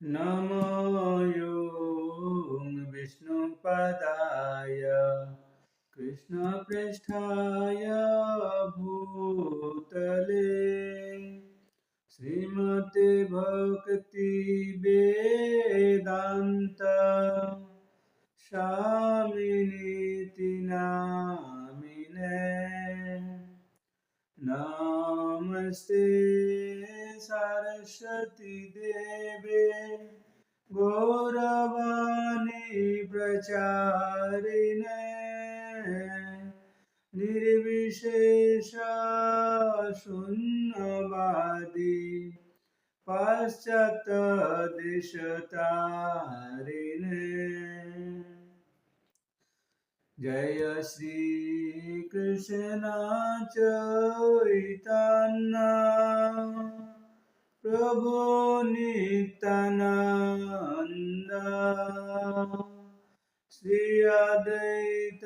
নময়ং বিষ্ণুপদায় কৃষ্ণপৃষ্ঠায় ভূতলে শ্রীমতে ভক্তি বেদান্ত স্বামিনীতি নামিনে নমস্তে सरस्वती देवे गौरवाणी प्रचारिणे निर्विशेष शून्यवादी पाश्चात्यदेशतारिणे जय श्रीकृष्ण चैतन्य प्रभु नित्यानंद श्री अद्वैत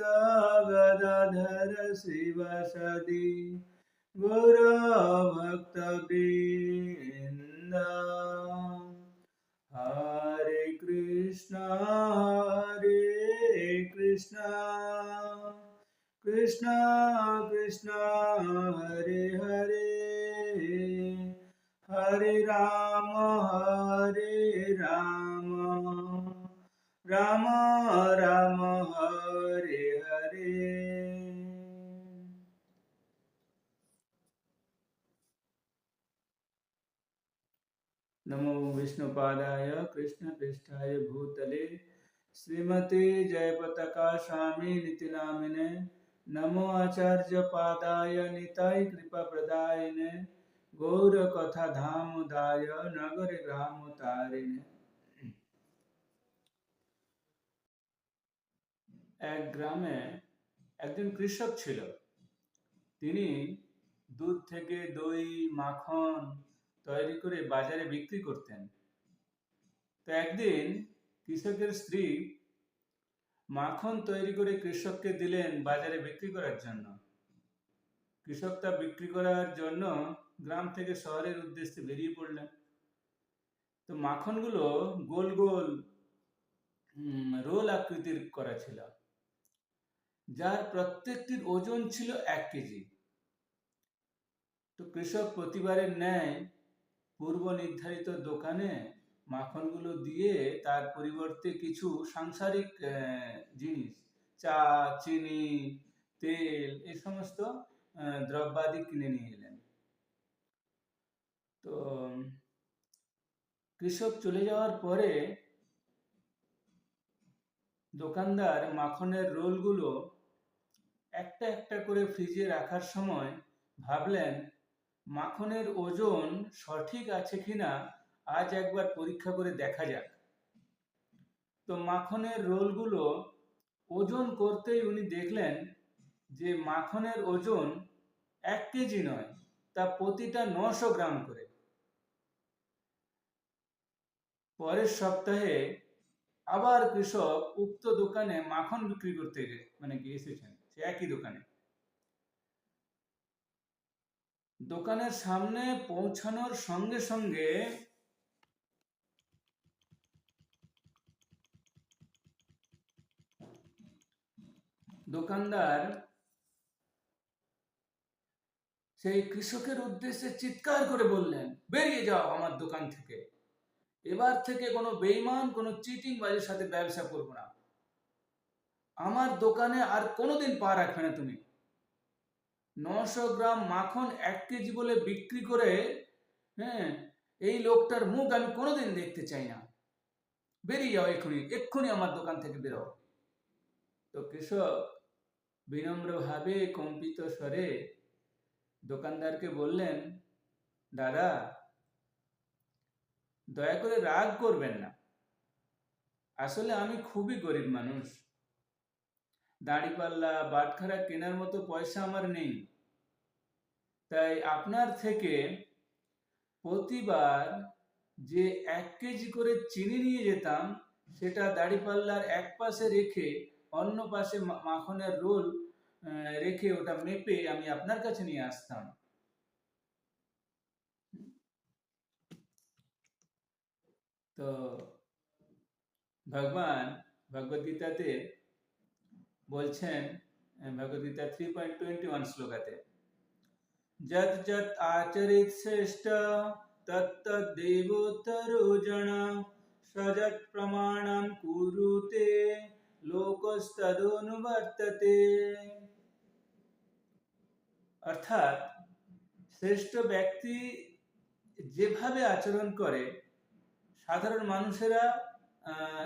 गदाधर शिव सदी गुरु भक्त हरे कृष्ण हरे कृष्ण। कृष्ण कृष्ण, हरे नमो विष्णुपादाय कृष्णपृष्ठाय भूतले श्रीमते जयपताका स्वामी नीतिनामिने नमो आचार्य पादाय निताय कृपा प्रदायिने গৌর কথা ধাম দায় নগরে গ্রাম তারিণে এক গ্রামে একজন কৃষক ছিল তিনি দুধ থেকে দই মাখন তৈরি করে বাজারে বিক্রি করতেন তো একদিন কৃষকের স্ত্রী মাখন তৈরি করে কৃষককে দিলেন বাজারে বিক্রি করার জন্য। কৃষক তা বিক্রি করার জন্য গ্রাম থেকে শহরের উদ্দেশ্যে বেরিয়ে পড়লেন। তো মাখনগুলো গোল গোল রোল আকৃতির করা ছিল। যার প্রত্যেকটির ওজন ছিল এক কেজি। তো কৃষক প্রতিবারের ন্যায় পূর্ব নির্ধারিত দোকানে মাখনগুলো দিয়ে তার পরিবর্তে কিছু সাংসারিক জিনিস, চা, চিনি, তেল, এই সমস্ত দ্রব্যাদি কিনে নিয়ে এলেন। তো, কৃষক চলে যাওয়ার পরে দোকানদার মাখনের রোলগুলো একটা একটা করে ফ্রিজে রাখার সময় ভাবলেন, মাখনের ওজন সঠিক আছে কিনা আজ একবার পরীক্ষা করে দেখা যাক। তো মাখনের রোলগুলো ওজন করতেই উনি দেখলেন যে মাখনের ওজন এক কেজি নয়, তা প্রতিটা নশো গ্রাম করে। পরের সপ্তাহে আবার কৃষক উক্ত দোকানে মাখন বিক্রি করতে মানে এসেছেন, সে একই দোকানে। দোকানের সামনে পৌঁছানোর সঙ্গে সঙ্গে দোকানদার সেই কৃষকের উদ্দেশ্যে চিৎকার করে বললেন, বেরিয়ে যাও আমার দোকান থেকে। এবার থেকে কোনো বেইমান কোনো চিটিং বাজের সাথে ব্যবসা করব না। আমার দোকানে আর কোনোদিন পা রাখবে না তুমি। নশো গ্রাম মাখন এক কেজি বলে বিক্রি করে হ্যাঁ এই লোকটার মুখ আমি কোনোদিন দেখতে চাই না। বেরিয়ে যাও এক্ষুনি এক্ষুনি আমার দোকান থেকে বেরো। তো কৃষক বিনম্রভাবে কম্পিত স্বরে দোকানদারকে বললেন, দাদা, দয়া করে রাগ করবেন না। আসলে আমি খুবই গরিব মানুষ। দাঁড়িপাল্লা, বাটখারা কেনার মতো পয়সা আমার নেই। তাই আপনার থেকে প্রতিবার যে এক কেজি করে চিনি নিয়ে যেতাম, সেটা দাঁড়িপাল্লার এক পাশে রেখে অন্য পাশে মাখনের রোল রেখে ওটা মেপে আমি আপনার কাছে নিয়ে আসতাম। তো ভগবান ভগবদ্গীতাতে বলছেন Bhagavadgita three point twenty one শ্লোকাতে যত যত আচরিত শ্রেষ্ঠ তত্তদেবোত্তরো জন সযৎ প্রমাণম কুরুতে লোকস্তদনুবর্ততে অর্থাৎ শ্রেষ্ঠ ব্যক্তি যেভাবে আচরণ করে, সাধারণ মানুষেরা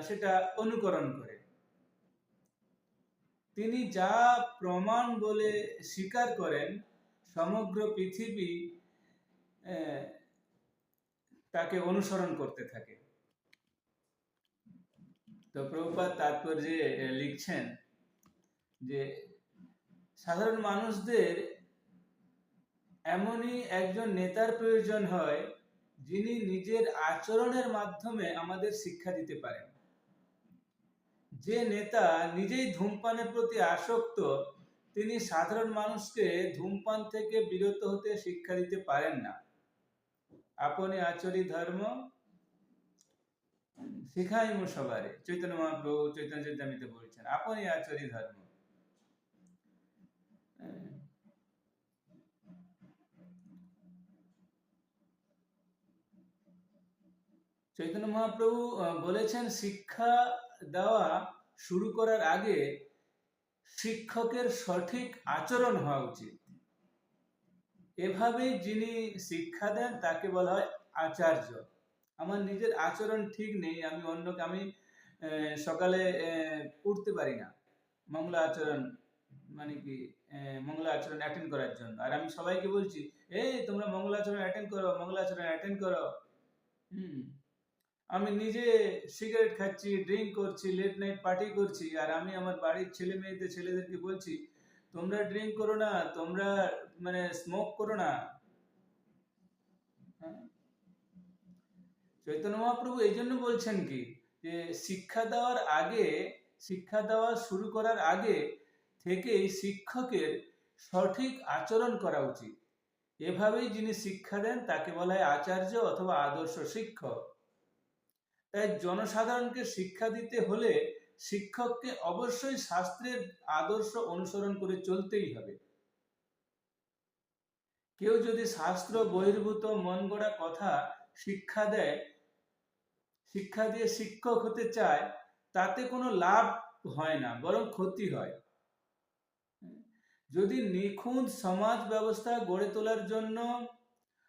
সেটা অনুকরণ করে। তিনি যা প্রমাণ বলে স্বীকার করেন, সমগ্র পৃথিবী তাকে অনুসরণ করতে থাকে। তো প্রভুপাত তাৎপর্যে লিখছেন যে, সাধারণ মানুষদের এমনই একজন নেতার প্রয়োজন হয়, যিনি নিজের আচরণের মাধ্যমে আমাদের শিক্ষা দিতে পারেন। যে নেতা নিজেই ধূমপানের প্রতি আসক্ত, তিনি সাধারণ মানুষকে ধূমপান থেকে বিরত হতে শিক্ষা দিতে পারেন না। আপনি আচরি ধর্ম সবারে চৈতন্য মহাপ্রভু চৈতন্য বলছেন, আপনি আচরি ধর্ম। চৈতন্য মহাপ্রভু বলেছেন, শিক্ষা দেওয়া শুরু করার আগে শিক্ষকের সঠিক আচরণ হওয়া উচিত। এভাবেই যিনি শিক্ষা দেন, তাকে বলা হয় আচার্য। আমার নিজের আচরণ ঠিক নেই, আমি অন্যকে, আমি সকালে উঠতে পারি না। মঙ্গলা আচরণ মানে কি মঙ্গলা আচরণ অ্যাটেন্ড করার জন্য। আর আমি সবাইকে বলছি, এই, তোমরা মঙ্গলা আচরণ অ্যাটেন্ড করো, মঙ্গলা আচরণ অ্যাটেন্ড করো। হুম। আমি নিজে সিগারেট খাচ্ছি ড্রিঙ্ক করছি লেট নাইট পার্টি করছি, আর আমি আমার বাড়ির ছেলে মেয়েদের, ছেলেদেরকে বলছি, তোমরা ড্রিঙ্ক করো না, তোমরা মানে স্মোক করো না হ্যাঁ? চৈতন্য মহাপ্রভু এই জন্য বলছেন কি? যে শিক্ষা দেওয়ার আগে, শিক্ষা দেওয়া শুরু করার আগে থেকেই শিক্ষকের সঠিক আচরণ করা উচিত। এভাবেই যিনি শিক্ষা দেন, তাকে বলা হয় আচার্য অথবা আদর্শ শিক্ষক। তাই জনসাধারণকে শিক্ষা দিতে হলে শিক্ষককে অবশ্যই শাস্ত্রের আদর্শ অনুসরণ করে চলতেই হবে। কেউ যদি শাস্ত্র বহির্ভূত মন গড়া কথা শিক্ষা দেয়, শিক্ষা দিয়ে শিক্ষক হতে চায়, তাতে কোনো লাভ হয় না, বরং ক্ষতি হয়। যদি নিখুঁত সমাজ ব্যবস্থা গড়ে তোলার জন্য,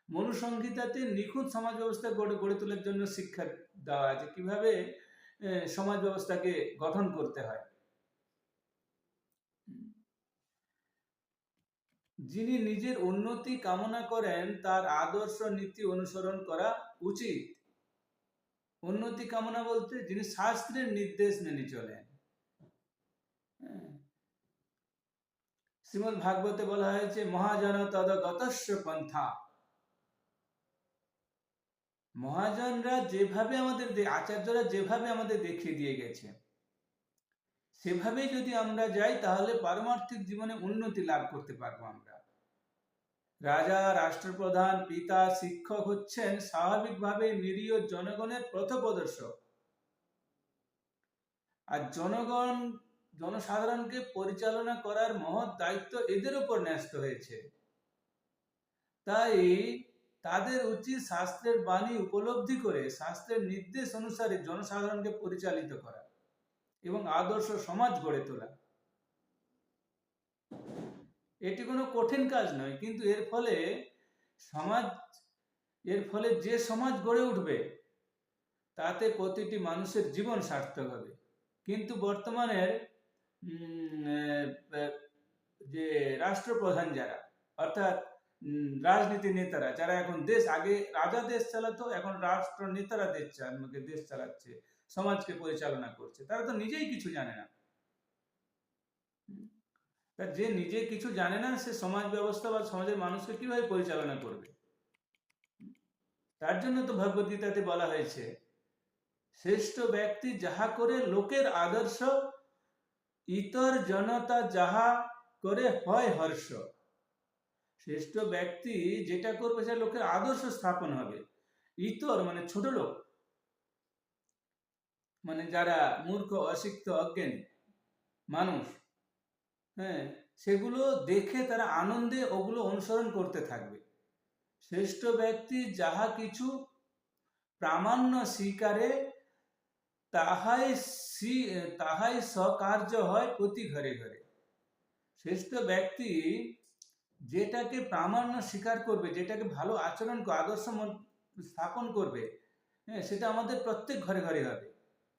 মনুসংহিতাতে নিখুঁত সমাজ ব্যবস্থা গড়ে গড়ে তোলার জন্য শিক্ষা দেওয়া আছে, কীভাবে সমাজ ব্যবস্থাকে গঠন করতে হয়? যিনি নিজের উন্নতি কামনা করেন, তার আদর্শ নীতি অনুসরণ করা উচিত। উন্নতি কামনা বলতে যিনি শাস্ত্রের নির্দেশ মেনে চলেন। হ্যাঁ। শ্রীমদ ভাগবতে বলা হয়েছে, মহাজন তদ গতস্য পন্থা। মহাজনরা যেভাবে আমাদের আচার্যরা যেভাবে আমাদের দেখিয়ে দিয়ে গেছে, সেভাবেই যদি আমরা যাই, তাহলে পারমার্থিক জীবনে উন্নতি লাভ করতে পারব আমরা। রাজা, রাষ্ট্রপ্রধান, পিতা, শিক্ষক হচ্ছেন স্বাভাবিকভাবে নিরীহ জনগণের পথপ্রদর্শক আর জনগণ, জনসাধারণকে পরিচালনা করার মহৎ দায়িত্ব এদের উপর ন্যস্ত হয়েছে। তাই তাদের উচিত শাস্ত্রের বাণী উপলব্ধি করে শাস্ত্রের নির্দেশ অনুসারে জনসাধারণকে পরিচালিত করা এবং আদর্শ সমাজ গড়ে তোলা। এটি কোনো কঠিন কাজ নয়, কিন্তু এর ফলে সমাজ, এর ফলে যে সমাজ গড়ে উঠবে, তাতে প্রতিটি মানুষের জীবন সার্থক হবে। কিন্তু বর্তমানের যে রাষ্ট্রপ্রধান যারা, অর্থাৎ রাজনীতি নেতারা, যারা এখন দেশ, আগে রাজা দেশ চালাতো, এখন রাষ্ট্র নেতারা দেশ দেশ চালাচ্ছে, সমাজকে পরিচালনা করছে, তারা তো নিজেই কিছু জানে না। যে নিজে কিছু জানে না, সে সমাজ ব্যবস্থা বা সমাজের মানুষকে কীভাবে পরিচালনা করবে? তার জন্য তো ভগবদ্গীতাতে বলা হয়েছে, শ্রেষ্ঠ ব্যক্তি যাহা করে লোকের আদর্শ, ইতর জনতা যাহা করে হয় হর্ষ। শ্রেষ্ঠ ব্যক্তি যেটা করবে সে লোকের আদর্শ স্থাপন হবে। ইতর মানে ছোট লোক। মানে যারা মূর্খ অশিক্ষিত অজ্ঞানী মানুষ। হ্যাঁ সেগুলো দেখে তারা আনন্দে ওগুলো অনুসরণ করতে থাকবে। শ্রেষ্ঠ ব্যক্তি যাহা কিছু প্রামাণ্য স্বীকারে, তাহাই তাহাই সকার্য হয় প্রতি ঘরে ঘরে। শ্রেষ্ঠ ব্যক্তি যেটাকে প্রামাণ্য স্বীকার করবে, যেটাকে ভালো আচরণ আদর্শ স্থাপন করবে হ্যাঁ সেটা আমাদের প্রত্যেক ঘরে ঘরে হবে।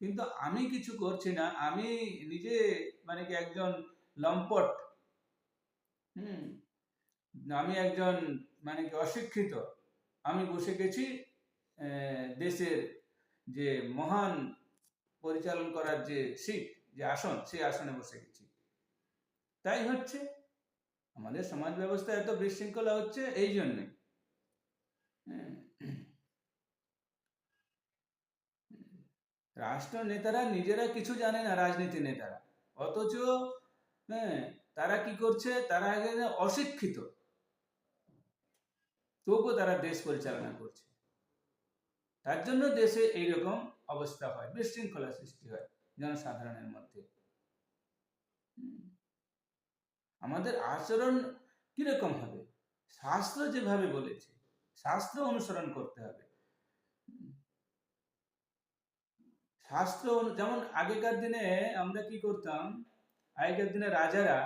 কিন্তু আমি কিছু করছি না, আমি নিজে মানে কি একজন লম্পট। হুম। আমি একজন মানে কি অশিক্ষিত। আমি বসে গেছি দেশের যে মহান পরিচালন করার যে সিট যে আসন সেই আসনে বসে গেছি। তাই হচ্ছে আমাদের সমাজ ব্যবস্থা এত বিশৃঙ্খলা হচ্ছে এই জন্যে। হ্যাঁ। রাষ্ট্র নেতারা নিজেরা কিছু জানে না রাজনীতি নেতারা। অথচ হ্যাঁ তারা কি করছে? তারা অশিক্ষিত। তবুও তারা দেশ পরিচালনা করছে। তার জন্য দেশে এইরকম অবস্থা হয়, বিশৃঙ্খলা সৃষ্টি হয় জনসাধারণের মধ্যে। আমাদের আচরণ কীরকম হবে? শাস্ত্র যেভাবে বলেছে, শাস্ত্র অনুসরণ করতে হবে। শাস্ত্র যেমন আগেকার দিনে আমরা কি করতাম? আগেকার দিনে রাজারা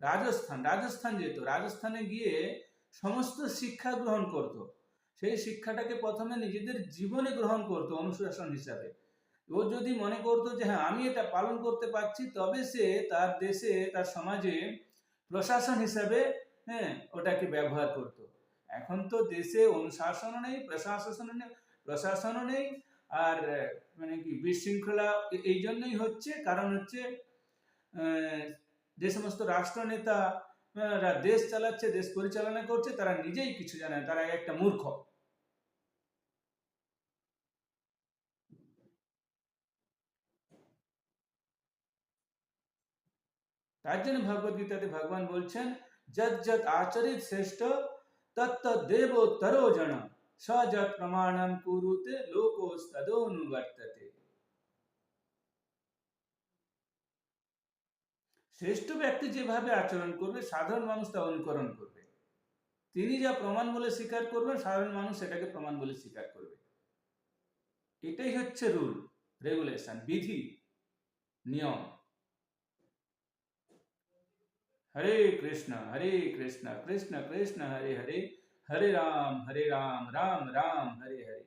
রাজস্থান রাজস্থান যেত। রাজস্থানে গিয়ে সমস্ত শিক্ষা গ্রহণ করত। সেই শিক্ষাটাকে প্রথমে নিজেদের জীবনে গ্রহণ করত অনুশাসন হিসাবে। ও যদি মনে করতো যে হ্যাঁ আমি এটা পালন করতে পারছি, তবে সে তার দেশে, তার সমাজে প্রশাসন হিসাবে হ্যাঁ ওটাকে ব্যবহার করত। এখন তো দেশে অনুশাসনও নেই, প্রশাসনও নেই প্রশাসনও নেই, আর মানে কি, বিশৃঙ্খলা এই জন্যই হচ্ছে, কারণ হচ্ছে যে সমস্ত রাষ্ট্রনেতা রা দেশ চালাচ্ছে, দেশ পরিচালনা করছে, তারা নিজেই কিছু জানে তারা একটা মূর্খ। তার জন্য ভগবদ গীতাতে ভগবান বলছেন যত যত আচরিত শ্রেষ্ঠ, তত্ত দেব তরো জন স যত প্রমাণম কুরুতে লোকস্তদনুবর্ততে শ্রেষ্ঠ ব্যক্তি যেভাবে আচরণ করবে, সাধারণ মানুষ তা অনুকরণ করবে। তিনি যা প্রমাণ বলে স্বীকার করবেন, সাধারণ মানুষ সেটাকে প্রমাণ বলে স্বীকার করবে। এটাই হচ্ছে রুল, রেগুলেশন, বিধি, নিয়ম। হরে কৃষ্ণ হরে কৃষ্ণ কৃষ্ণ কৃষ্ণ, হরে হরে হরে রাম হরে রাম রাম রাম, হরে হরে।